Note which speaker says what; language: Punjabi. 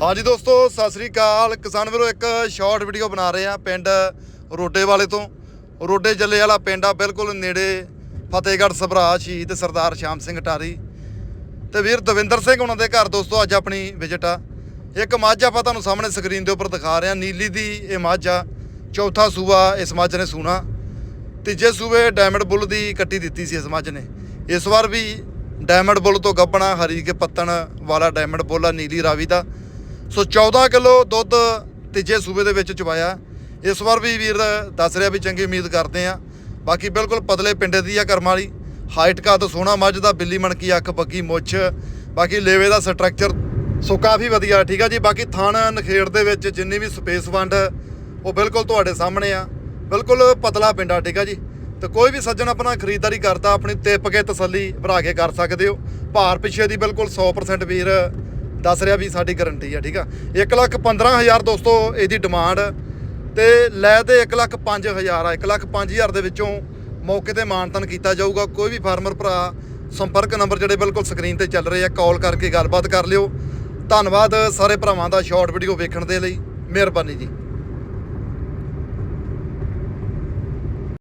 Speaker 1: ਹਾਂਜੀ ਦੋਸਤੋ, ਸਤਿ ਸ੍ਰੀ ਅਕਾਲ। ਕਿਸਾਨ ਵੀਰੋ, ਇੱਕ ਸ਼ਾਰਟ ਵੀਡੀਓ ਬਣਾ ਰਹੇ ਆ ਪਿੰਡ ਰੋਡੇ ਵਾਲੇ ਤੋਂ। ਰੋਡੇ ਜੱਲੇ ਵਾਲਾ ਪਿੰਡ ਆ, ਬਿਲਕੁਲ ਨੇੜੇ ਫਤਿਹਗੜ੍ਹ ਸਭਰਾ ਸ਼ਹੀਦ ਸਰਦਾਰ ਸ਼ਾਮ ਸਿੰਘ ਟਾਰੀ ਤੇ ਵੀਰ ਦਵਿੰਦਰ ਸਿੰਘ ਉਹਨਾਂ ਦੇ ਘਰ ਦੋਸਤੋ, ਅੱਜ ਆਪਣੀ ਵਿਜ਼ਿਟ ਆ। ਇੱਕ ਮੱਝ ਆਪਾਂ ਤੁਹਾਨੂੰ ਸਾਹਮਣੇ ਸਕਰੀਨ ਦੇ ਉੱਪਰ ਦਿਖਾ ਰਹੇ ਆ ਨੀਲੀ ਦੀ ਇਹ ਮੱਝ ਆ, ਚੌਥਾ ਸੂਆ ਇਸ ਮੱਝ ਨੇ ਸੂਣਾ। ਤੀਜੇ ਸੂਬੇ ਡਾਇਮੰਡ ਬੁੱਲ ਦੀ ਕੱਟੀ ਦਿੱਤੀ ਸੀ ਇਸ ਮੱਝ ਨੇ। ਇਸ ਵਾਰ ਵੀ ਡਾਇਮੰਡ ਬੁੱਲ ਤੋਂ ਗੱਬਣਾ ਹਰੀ ਕੇ ਪੱਤਣ ਵਾਲਾ ਡਾਇਮੰਡ ਬੁੱਲ ਆ, ਨੀਲੀ ਰਾਵੀ ਦਾ। ਸੋ 14 ਕਿਲੋ ਦੁੱਧ ਤੀਜੇ ਸੂਬੇ ਦੇ ਵਿੱਚ ਚਵਾਇਆ ਇਸ ਵਾਰ ਵੀ ਵੀਰ ਦੱਸ ਰਿਹਾ ਵੀ ਚੰਗੀ ਉਮੀਦ ਕਰਦੇ ਆ ਬਾਕੀ ਬਿਲਕੁਲ ਪਤਲੇ ਪਿੰਡੇ ਦੀ ਆ ਕਰਮ ਵਾਲੀ। ਹਾਈਟ ਕਾ ਤਾਂ ਸੋਹਣਾ ਮੱਝ ਦਾ, ਬਿੱਲੀ ਮਣਕੀ, ਅੱਖ ਬੱਗੀ ਮੁੱਛ। ਬਾਕੀ ਲੇਵੇ ਦਾ ਸਟਰਕਚਰ ਸੋ ਕਾਫੀ ਵਧੀਆ, ਠੀਕ ਆ ਜੀ? ਬਾਕੀ ਥਾਣ ਨਖੇੜ ਦੇ ਵਿੱਚ ਜਿੰਨੀ ਵੀ ਸਪੇਸ ਵੰਡ, ਉਹ ਬਿਲਕੁਲ ਤੁਹਾਡੇ ਸਾਹਮਣੇ ਆ। ਬਿਲਕੁਲ ਪਤਲਾ ਪਿੰਡਾ, ਠੀਕ ਆ ਜੀ? ਤੇ ਕੋਈ ਵੀ ਸੱਜਣ ਆਪਣਾ ਖਰੀਦਦਾਰੀ ਕਰਦਾ, ਆਪਣੀ ਤਿੱਪ ਕੇ ਤਸੱਲੀ ਭਰਾ ਕੇ ਕਰ ਸਕਦੇ ਹੋ। ਭਾਰ ਪਿੱਛੇ ਦੀ ਬਿਲਕੁਲ 100% ਵੀਰ ਦੱਸ ਰਿਹਾ ਵੀ ਸਾਡੀ ਗਾਰੰਟੀ ਆ, ਠੀਕ ਆ? 1 ਲੱਖ 15000 ਦੋਸਤੋ ਇਹਦੀ ਡਿਮਾਂਡ ਤੇ ਲੈ ਤੇ 1 ਲੱਖ 5000 ਆ। 1 ਲੱਖ 5000 ਦੇ ਵਿੱਚੋਂ ਮੌਕੇ ਤੇ ਮਾਨਤਨ ਕੀਤਾ ਜਾਊਗਾ। ਕੋਈ ਵੀ ਫਾਰਮਰ ਭਰਾ ਸੰਪਰਕ ਨੰਬਰ ਜਿਹੜੇ ਬਿਲਕੁਲ ਸਕਰੀਨ ਤੇ ਚੱਲ ਰਹੇ ਆ, ਕਾਲ ਕਰਕੇ ਗੱਲਬਾਤ ਕਰ ਲਿਓ। ਧੰਨਵਾਦ ਸਾਰੇ ਭਰਾਵਾਂ ਦਾ ਸ਼ਾਰਟ ਵੀਡੀਓ ਵੇਖਣ ਦੇ ਲਈ। ਮਿਹਰਬਾਨੀ ਜੀ।